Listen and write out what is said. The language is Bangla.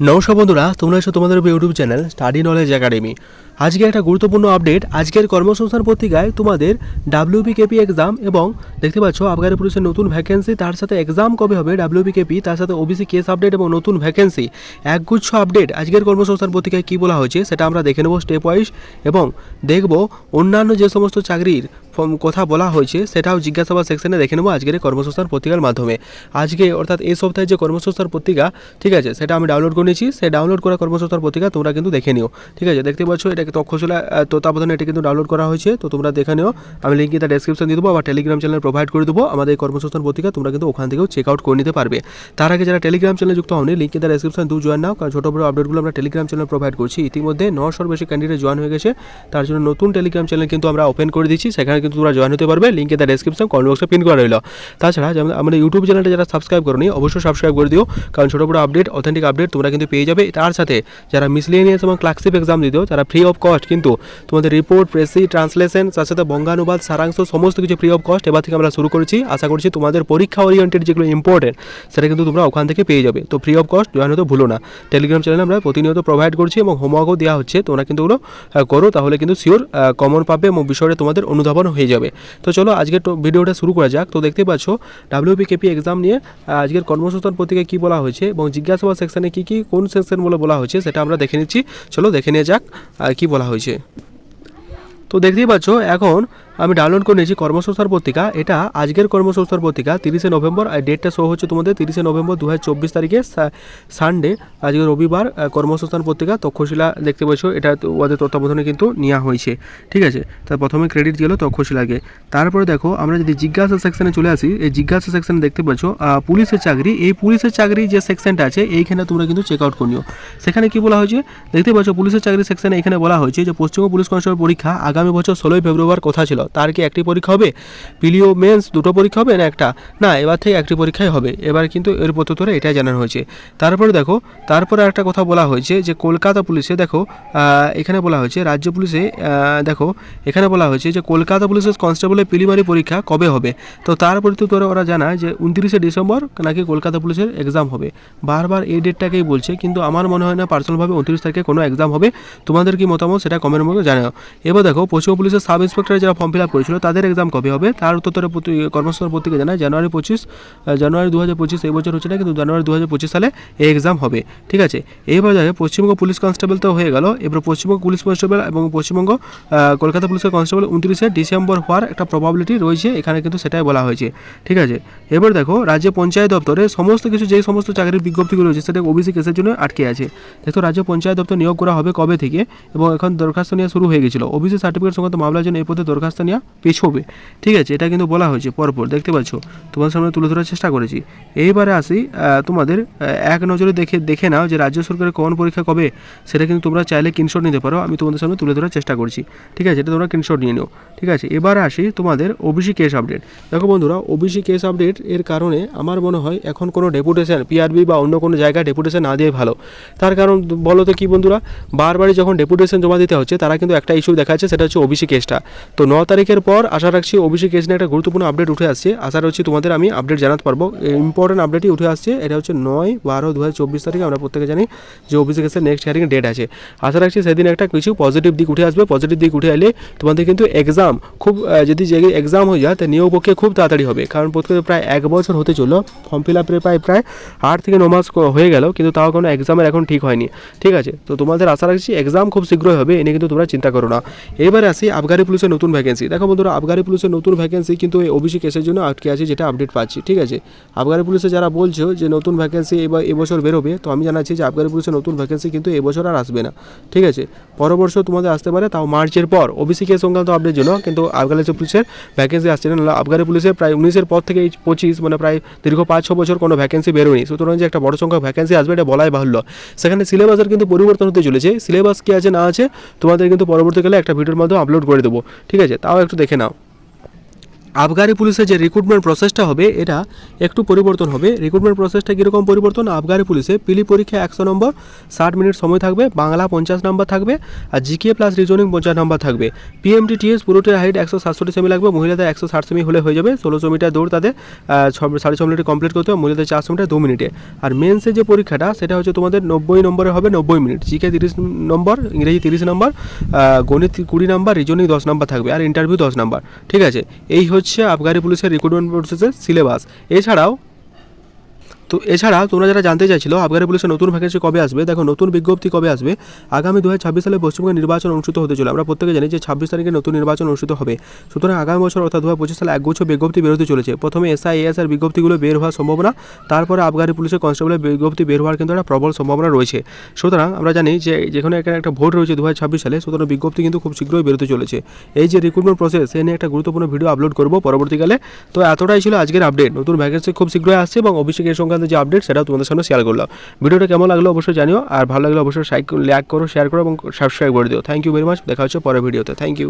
নমস্কার বন্ধুরা তোমরা এসো তোমাদের YouTube channel study knowledge academy আজকে একটা গুরুত্বপূর্ণ আপডেট আজকের কর্মসংস্থান পত্রিকায় তোমাদের ডাব্লিউবিকেপি এক্সাম এবং দেখতে পাচ্ছ আবগারি পুলিশের নতুন ভ্যাকেন্সি তার সাথে এক্সাম কবে হবে ডাব্লিউবিকেপি তার সাথে ওবিসি কেস আপডেট এবং নতুন ভ্যাকেন্সি একগুচ্ছ আপডেট আজকের কর্মসংস্থান পত্রিকায় কী বলা হয়েছে সেটা আমরা দেখে নেব স্টেপ ওয়াইজ এবং দেখব অন্যান্য যে সমস্ত চাকরির কথা বলা হয়েছে সেটাও জিজ্ঞাসাবাদ সেকশনে দেখে নেব আজকের কর্মসংস্থান পত্রিকার মাধ্যমে। আজকে অর্থাৎ এই সপ্তাহে যে কর্মসংস্থান পত্রিকা, ঠিক আছে, সেটা আমি ডাউনলোড করে নিয়েছি। সেই ডাউনলোড করা কর্মসংস্থান পত্রিকা তোমরা কিন্তু দেখে নিও। ঠিক আছে, দেখতে পাচ্ছ এটাকে তক্ষশিলা তত্ত্বাবধানে এটা কিন্তু ডাউনলোড করা হয়েছে। তো তোমরা দেখে নিও, আমি লিঙ্ক তার ডেসক্রিপশন দিয়ে দেবো আবার টেলিগ্রাম চ্যানেল প্রোভাইড করে দেবো। আমাদের কর্মসংস্থান পত্রিকা তোমরা কিন্তু ওখান থেকেও চেক আউট করে নিতে পারবে। তার আগে যারা টেলিগ্রাম চ্যানেলে যুক্ত হয়নি লিঙ্ক তার ডেসক্রিপশন দু জয়েন নাও। কারণ ছোটো বড় আপডেটগুলো আমরা টেলিগ্রাম চ্যানেল প্রোভাইড করছি। ইতিমধ্যে নশোর বেশি ক্যান্ডিডেট জয়েন হয়ে গেছে। তার জন্য নতুন টেলিগ্রাম চ্যানেল কিন্তু আমরা ওপেন করে দিচ্ছি। সেখানে কিন্তু তোমরা জয়েন হতে পারবে। লিঙ্কে তার ডেসক্রিপশন কমেন্ট বক্সে পিন করা রইল। তাছাড়া আমাদের ইউটিউব চ্যানেলটা যারা সাবস্ক্রাইব করনি, অবশ্যই সাবস্ক্রাইব করে দিও। কারণ ছোটো বড় আপডেট অথেন্টিক আপডেট তোমরা কিন্তু পেয়ে যাবে। তার সাথে যারা মিসলেনিয়াস এবং ক্লার্কশিপ এক্সাম দিতেও তারা ফ্রি অফ কস্ট কিন্তু তোমাদের রিপোর্ট প্রেসি ট্রান্সলেশন তার সাথে বঙ্গানুবাদ সারাংশ সমস্ত কিছু ফ্রি অফ কস্ট এবার থেকে আমরা শুরু করেছি। আশা করছি তোমাদের পরীক্ষা ওরিয়েন্টেড যেগুলো ইম্পর্টেন্ট সেটা কিন্তু তোমরা ওখান থেকে পেয়ে যাবে। তো ফ্রি অফ কস্ট জয়েন হতে ভুলো না। টেলিগ্রাম চ্যানেল আমরা প্রতিনিয়ত প্রোভাইড করছি এবং হোমওয়ার্কও দেওয়া হচ্ছে। তোমরা কিন্তু ওগুলো করো তাহলে কিন্তু শিওর কমন পাবে এবং বিষয়টা তোমাদের অনুধাবন হয়ে যাবে। তো চলো আজকের ভিডিওটা শুরু করা যাক। তো দেখতে পাচ্ছ ডাব্লিউপিকেপি এক্সাম নিয়ে আজকের কর্মসংস্থান পত্রিকায় কী বলা হয়েছে এবং জিজ্ঞাসাবাদ সেকশনে কী কী কোন সেকশন বলে বলা হয়েছে সেটা আমরা দেখে নিচ্ছি। চলো দেখে নিয়ে যাক আহ, কী বলা হয়েছে? তো দেখতেই পাচ্ছ এখন আমি ডাউনলোড করে নিয়েছি কর্মসংস্থান পত্রিকা। এটা আজকের কর্মসংস্থান পত্রিকা, তিরিশে নভেম্বর, আর ডেটটা শো হচ্ছে তোমাদের তিরিশে নভেম্বর দু হাজার চব্বিশ তারিখে সানডে আজকে রবিবার কর্মসংস্থান পত্রিকা, তক্ষশিলা দেখতে পাচ্ছ এটা ওদের তত্ত্বাবধানে কিন্তু নেওয়া হয়েছে, ঠিক আছে? তার প্রথমে ক্রেডিট গেল তক্ষশিলাকে। তারপরে দেখো, আমরা যদি জিজ্ঞাসা সেকশনে চলে আসি, এই জিজ্ঞাসা সেকশনে দেখতে পাচ্ছ পুলিশের চাকরি, এই পুলিশের চাকরি যে সেকশনটা আছে, এইখানে তোমরা কিন্তু চেক আউট করে নিও সেখানে কি বলা হয়েছে? দেখতে পাচ্ছ পুলিশের চাকরি সেকশনে এখানে বলা হয়েছে যে পশ্চিমবঙ্গ পুলিশ কনস্টেবল পরীক্ষা আগামী বছর ষোলোই ফেব্রুয়ারি কথা ছিল। তার কি একটি পরীক্ষা হবে? পিলিও মেন্স দুটো পরীক্ষা হবে না একটা? না, এবার থেকে একটি পরীক্ষাই হবে। এবার কিন্তু এর প্রত্যুত্তরে এটাই জানানো হয়েছে। তারপরে দেখো, তারপরে একটা কথা বলা হয়েছে যে কলকাতা পুলিশে দেখো এখানে বলা হয়েছে, রাজ্য পুলিশে দেখো, এখানে বলা হয়েছে যে কলকাতা পুলিশের কনস্টেবলের প্রিলিমারি পরীক্ষা কবে হবে? তো তার প্রত্যুত্তরে ওরা জানায় যে উনত্রিশে ডিসেম্বর নাকি কলকাতা পুলিশের এক্সাম হবে। বারবার এই ডেটটাকেই বলছে, কিন্তু আমার মনে হয় না পার্সোনালভাবে উনত্রিশ তারিখে কোনো এক্সাম হবে। তোমাদের কি মতামত সেটা কমেন্টের মধ্যে জানাও। এবার দেখো পশ্চিম পুলিশের সাব ইন্সপেক্টর যারা ফর্ম ফিল আপ করেছিল, তাদের এক্সাম কবে হবে? তার উত্তরে প্রতি- কর্মসংস্থান পত্রিকা জানায় জানুয়ারি পঁচিশ জানুয়ারি দু হাজার পঁচিশ, এই বছর হচ্ছে না, কিন্তু জানুয়ারি দু হাজার পঁচিশ সালে এই এক্সাম হবে, ঠিক আছে? এইবার দেখো পশ্চিমবঙ্গ পুলিশ কনস্টেবল তো হয়ে গেল, এবার পশ্চিমবঙ্গ পুলিশ কনস্টেবল এবং পশ্চিমবঙ্গ কলকাতা পুলিশের কনস্টেবল উনত্রিশে ডিসেম্বর হওয়ার একটা প্রবাবিলিটি রয়েছে, এখানে কিন্তু সেটাই বলা হয়েছে, ঠিক আছে? এবার দেখো, রাজ্য পঞ্চায়েত দপ্তরে সমস্ত কিছু যে সমস্ত চাকরির বিজ্ঞপ্তিগুলো রয়েছে, সেটা ওবিসি কেসের জন্য আটকে আছে। দেখো, রাজ্য পঞ্চায়েত দপ্তর নিয়োগ করা হবে কবে থেকে? এবং এখন দরখাস্ত নেওয়া শুরু হয়ে গেছিল। ওবিসি সার্টিফিকেট সংক্রান্ত মামলার জন্য এই পথে দরখাস্ত নেওয়া পেছবে। ঠিক আছে, এটা কিন্তু বলা হয়েছে পরপর, দেখতে পাচ্ছ? তোমার সামনে তুলে ধরার চেষ্টা করেছি। এইবারে আসি তোমাদের এক নজরে দেখে দেখে নাও যে রাজ্য সরকারের কোন পরীক্ষা কবে, সেটা কিন্তু তোমরা চাইলে কিনশট নিতে পারো, আমি তোমাদের সামনে তুলে ধরার চেষ্টা করছি। ঠিক আছে, এটা তোমরা কিনশট নিয়ে নিও। ঠিক আছে, এবারে আসি তোমাদের ওবিসি কেস আপডেট দেখো বন্ধুরা ওবিসি কেস আপডেট এর কারণে আমার মনে হয় এখন কোনো ডেপুটেশন পিআরবি বা অন্য কোনো জায়গায় ডেপুটেশন না দিয়ে ভালো। তার কারণ বলো তো কি বন্ধুরা, বারবারই যখন ডেপুটেশন জমা দিতে হচ্ছে, তারা কিন্তু একটা ইস্যু দেখাচ্ছে, সেটা হচ্ছে ওবিসি কেসটা তো ন তারিখের পর আশা রাখছি ওবিসি কেস নিয়ে একটা গুরুত্বপূর্ণ আপডেট উঠে আসছে। আশা রাখছি তোমাদের আমি আপডেট জানাতে পারব। ইম্পর্টেন্ট আপডেটই উঠে আসছে, এটা হচ্ছে নয় বারো দু তারিখে আমরা প্রত্যেকে জানি যে ওবিসি কেসের নেক্সট হিয়ারিং ডেট আছে। আশা রাখছি সেদিন একটা কিছু পজিটিভ দিক উঠে আসবে। পজিটিভ দিক উঠে এলে তোমাদের কিন্তু এক্সাম খুব যদি যে এক্সাম হয়ে যায়, তা নিয়োগ পক্ষে খুব তাড়াতাড়ি হবে। কারণ প্রত্যেকে প্রায় এক বছর হতে চলল। ফর্ম ফিল আপের প্রায় প্রায় আট থেকে ন মাস হয়ে গেল, কিন্তু তাও কোনো এক্সামের এখন ঠিক হয়নি। ঠিক আছে? তো তোমাদের আশা রাখছি এক্সাম খুব শীঘ্রই হবে এনে কিন্তু তোমরা চিন্তা করো না। এবারে আসি আবগারি পুলিশের নতুন ভ্যাকেন্সি দেখো বন্ধুরা, আবগারি পুলিশের নতুন ভ্যাকেন্সি কিন্তু এই ওবিসি কেসের জন্য আটকে আছে, যেটা আপডেট পাচ্ছি, ঠিক আছে? আবগারি পুলিশে যারা বলছো যে নতুন ভ্যাকেন্সি এবার এবছর বেরোবে, তো আমি জানাচ্ছি যে আবগারি পুলিশের নতুন ভ্যাকেন্সি কিন্তু এবছর আর আসবে না, ঠিক আছে? পরের বছর তোমাদের আসতে পারে, তাও মার্চের পর। ওবিসি কেস সংক্রান্ত আপডেট জন্য, কিন্তু আবগারি পুলিশের ভ্যাকেন্সি আসছে না আবগারি পুলিশের প্রায় উনিশের পর থেকে এই পঁচিশ মানে প্রায় দীর্ঘ পাঁচ ছ বছর কোনো ভ্যাকেন্সি বেরোয়নি। সুতরাং যে একটা বড় সংখ্যক ভ্যাকেন্সি আসবে, এটা বলাই বাহুল্য। সেখানে সিলেবাসের কিন্তু পরিবর্তন হতে চলেছে। সিলেবাস কী আছে, না আছে, তোমাদের কিন্তু পরবর্তীকালে একটা ভিডিওর মাধ্যমে আপলোড করে দেবো, ঠিক আছে? তাও একটু দেখে নাও। আবগারি পুলিশের যে রিক্রুটমেন্ট প্রসেসটা হবে, এটা একটু পরিবর্তন হবে। রিক্রুটমেন্ট প্রসেসটা কীরকম পরিবর্তন? আবগারি পুলিশে পিলি পরীক্ষা একশো নম্বর, ষাট মিনিট সময় থাকবে, বাংলা পঞ্চাশ নম্বর থাকবে, আর জিকে প্লাস রিজনিং পঞ্চাশ নম্বর থাকবে। পিএমটি টিএস পুরোটির হাইট একশো সাতষট্টি সেমি লাগবে, মহিলাদের একশো ষাট সেমি হলে হয়ে যাবে, ষোলোশো মিটার দৌড় তাদের সাড়ে ছ মিনিটে কমপ্লিট করতে হবে, মহিলাদের চারশো মিটার দু মিনিটে। আর মেন্সের যে পরীক্ষাটা, সেটা হচ্ছে তোমাদের নব্বই নম্বরে হবে নব্বই মিনিট। জিকে তিরিশ নম্বর, ইংরেজি তিরিশ নম্বর গণিত কুড়ি নম্বর রিজনিং দশ নম্বর থাকবে, আর ইন্টারভিউ দশ নম্বর। ঠিক আছে? এই হচ্ছে আবগারি পুলিশের রিক্রুটমেন্ট প্রসেসের সিলেবাস। এছাড়াও তো এছাড়া তোমরা যারা জানতে চাইছিল, আবগারি পুলিশের নতুন ভ্যাকেন্সি কবে আসবে, দেখো নতুন বিজ্ঞপ্তি কবে আসবে, আগামী দু হাজার ছাব্বিশ সালে পশ্চিমবঙ্গে নির্বাচন অনুষ্ঠিত হতে চলে আমরা প্রত্যেকে জানি যে ছাব্বিশ তারিখে নতুন নির্বাচন অনুষ্ঠিত হবে। সুতরাং আগামী বছর অর্থাৎ দু হাজার পঁচিশ সালে একগুচ্ছ বিজ্ঞপ্তি বেরোতে চলেছে। প্রথমে এসআই, এএস এর বিজ্ঞপ্তিগুলো বের হওয়ার সম্ভাবনা, তারপরে আবগারি পুলিশের কনস্টেবলের বিজ্ঞপ্তি বের হওয়ার কিন্তু একটা প্রবল সম্ভাবনা রয়েছে। সুতরাং আমরা জানি যে যেখানে এখানে একটা ভোট রয়েছে দু হাজার ছাব্বিশ সালে, সুতরাং বিজ্ঞপ্তি কিন্তু খুব শীঘ্রই বেরোতে চলেছে। এই যে রিক্রুটমেন্ট প্রসেস এ নিয়ে একটা গুরুত্বপূর্ণ ভিডিও আপলোড করব পরবর্তীকালে। তো এতটাই ছিল আজকের আপডেট নতুন ভ্যাকেন্সি খুব শীঘ্রই আসছে এবং অভিষেক এর সংক্রান্ত যে আপডেট সেটাও তোমাদের সামনে শেয়ার করলাম। ভিডিওটা কেমন লাগল অবশ্যই জানিও, আর ভালো লাগলে অবশ্যই লাইক করো শেয়ার করো এবং সাবস্ক্রাইব করে দিও। থ্যাংক ইউ ভেরি মাচ দেখা হচ্ছে পরের ভিডিওতে থ্যাংক ইউ